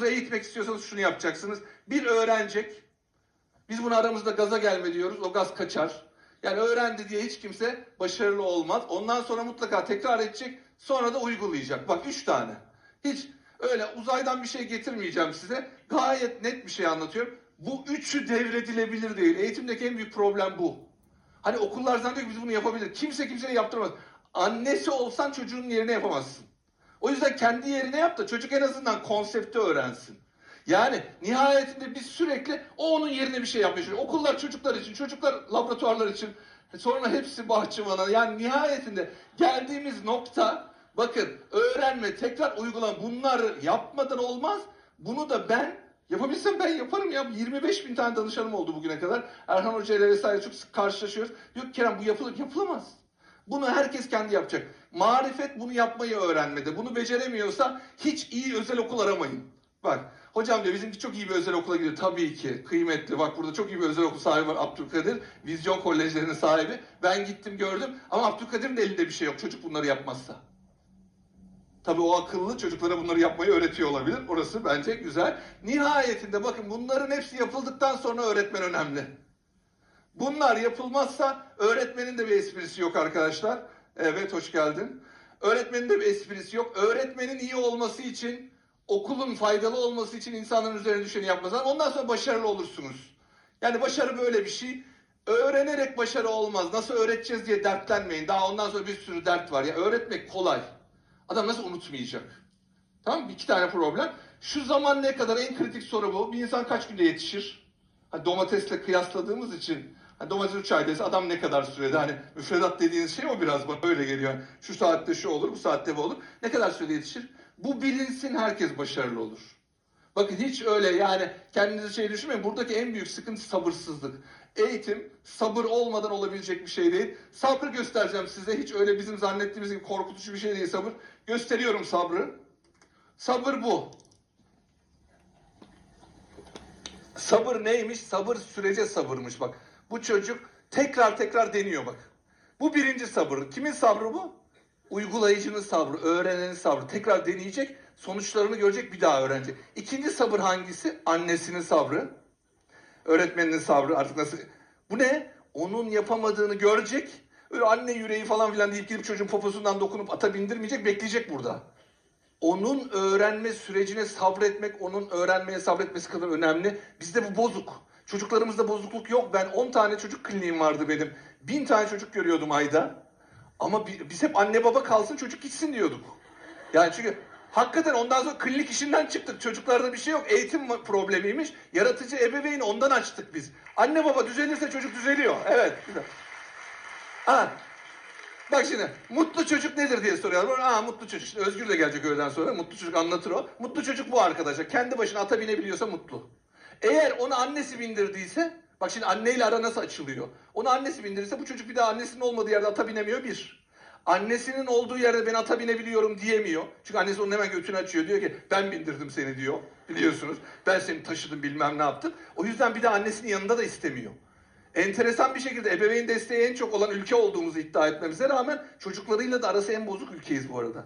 çocuğunuzu eğitmek istiyorsanız şunu yapacaksınız. Bir öğrenecek. Biz buna aramızda gaza gelme diyoruz. O gaz kaçar. Yani öğrendi diye hiç kimse başarılı olmaz. Ondan sonra mutlaka tekrar edecek. Sonra da uygulayacak. Bak üç tane. Hiç öyle uzaydan bir şey getirmeyeceğim size. Gayet net bir şey anlatıyorum. Bu üçü devredilebilir değil. Eğitimdeki en büyük problem bu. Hani okullar zannediyor ki biz bunu yapabilir. Kimse kimseye yaptıramaz. Annesi olsan çocuğun yerine yapamazsın. O yüzden kendi yerine yap da çocuk en azından konsepti öğrensin. Yani nihayetinde biz sürekli o onun yerine bir şey çalışıyoruz. Okullar çocuklar için, çocuklar laboratuvarlar için, sonra hepsi bahçıvana. Yani nihayetinde geldiğimiz nokta bakın öğrenme, tekrar uygulama bunları yapmadan olmaz. Bunu da ben yapabilsem ben yaparım ya. 25 bin tane danışanım oldu bugüne kadar. Erhan Hoca ile vesaire çok sık karşılaşıyoruz. Diyor ki Kerem bu yapılır, yapılamaz. Bunu herkes kendi yapacak. Marifet bunu yapmayı öğrenmede. Bunu beceremiyorsa hiç iyi özel okul aramayın. Bak hocam diyor bizimki çok iyi bir özel okula gidiyor. Tabii ki kıymetli. Bak burada çok iyi bir özel okul sahibi var Abdülkadir. Vizyon kolejlerinin sahibi. Ben gittim gördüm ama Abdülkadir'in de elinde bir şey yok. Çocuk bunları yapmazsa. Tabii o akıllı çocuklara bunları yapmayı öğretiyor olabilir. Orası bence güzel. Nihayetinde bakın bunların hepsi yapıldıktan sonra öğretmen önemli. Bunlar yapılmazsa öğretmenin de bir esprisi yok arkadaşlar. Evet hoş geldin. Öğretmenin de bir esprisi yok. Öğretmenin iyi olması için, okulun faydalı olması için insanların üzerine düşeni yapmazlar. Ondan sonra başarılı olursunuz. Yani başarı böyle bir şey. Öğrenerek başarı olmaz. Nasıl öğreteceğiz diye dertlenmeyin. Daha ondan sonra bir sürü dert var. Ya öğretmek kolay. Adam nasıl unutmayacak? Tamam mı? İki tane problem. Şu zaman ne kadar en kritik soru bu. Bir insan kaç günde yetişir? Hani domatesle kıyasladığımız için hani domates 3 ay dese adam ne kadar sürede? Hani müfredat dediğiniz şey o biraz bana öyle geliyor. Şu saatte şu olur, bu saatte bu olur. Ne kadar sürede yetişir? Bu bilinsin herkes başarılı olur. Bakın hiç öyle yani kendinizi şey düşünmeyin. Buradaki en büyük sıkıntı sabırsızlık. Eğitim sabır olmadan olabilecek bir şey değil. Sabrı göstereceğim size. Hiç öyle bizim zannettiğimiz gibi korkutucu bir şey değil sabır. Gösteriyorum sabrı. Sabır bu. Sabır neymiş? Sabır sürece sabırmış bak. Bu çocuk tekrar tekrar deniyor bak. Bu birinci sabır. Kimin sabrı bu? Uygulayıcının sabrı, öğrenenin sabrı. Tekrar deneyecek, sonuçlarını görecek, bir daha öğrenecek. İkinci sabır hangisi? Annesinin sabrı. Öğretmeninin sabrı artık nasıl... Bu ne? Onun yapamadığını görecek. Öyle anne yüreği falan filan deyip gidip çocuğun poposundan dokunup ata bindirmeyecek, bekleyecek burada. Onun öğrenme sürecine sabretmek, onun öğrenmeye sabretmesi kadar önemli. Bizde bu bozuk. Çocuklarımızda bozukluk yok. Ben 10 tane çocuk kliniğim vardı benim. 1000 tane çocuk görüyordum ayda. Ama bi- biz hep anne baba kalsın çocuk gitsin diyorduk. Yani çünkü hakikaten ondan sonra klinik işinden çıktık. Çocuklarda bir şey yok. Eğitim problemiymiş. Yaratıcı ebeveyn ondan açtık biz. Anne baba düzelirse çocuk düzeliyor. Evet. Güzel. Ha. Bak şimdi mutlu çocuk nedir diye soruyorlar. Aa mutlu çocuk. Şimdi Özgür de gelecek öğleden sonra. Mutlu çocuk anlatır o. Mutlu çocuk bu arkadaşlar. Kendi başına ata binebiliyorsa mutlu. Eğer onu annesi bindirdiyse bak şimdi anneyle ara nasıl açılıyor. Onu annesi bindirirse bu çocuk bir daha annesinin olmadığı yerde ata binemiyor bir. Annesinin olduğu yerde ben ata binebiliyorum diyemiyor. Çünkü annesi onun hemen götünü açıyor. Diyor ki ben bindirdim seni diyor. Biliyorsunuz. Ben seni taşıdım bilmem ne yaptım. O yüzden bir de annesinin yanında da istemiyor. Enteresan bir şekilde ebeveyn desteği en çok olan ülke olduğumuzu iddia etmemize rağmen çocuklarıyla da arası en bozuk ülkeyiz bu arada.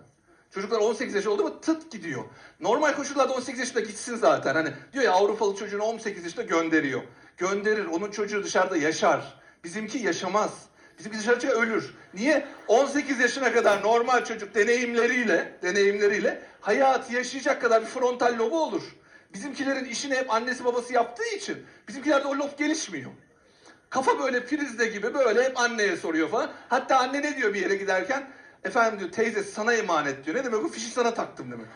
Çocuklar 18 yaş oldu mu tıt gidiyor. Normal koşullarda 18 yaşında gitsin zaten. Hani diyor ya Avrupalı çocuğunu 18 yaşında gönderiyor. Gönderir. Onun çocuğu dışarıda yaşar. Bizimki yaşamaz. Bizimki dışarı ölür. Niye? 18 yaşına kadar normal çocuk deneyimleriyle, deneyimleriyle hayatı yaşayacak kadar bir frontal lobu olur. Bizimkilerin işini hep annesi babası yaptığı için bizimkilerde o lob gelişmiyor. Kafa böyle prizde gibi böyle hep anneye soruyor falan. Hatta anne ne diyor bir yere giderken? Efendim diyor teyze sana emanet diyor. Ne demek o fişi sana taktım demek.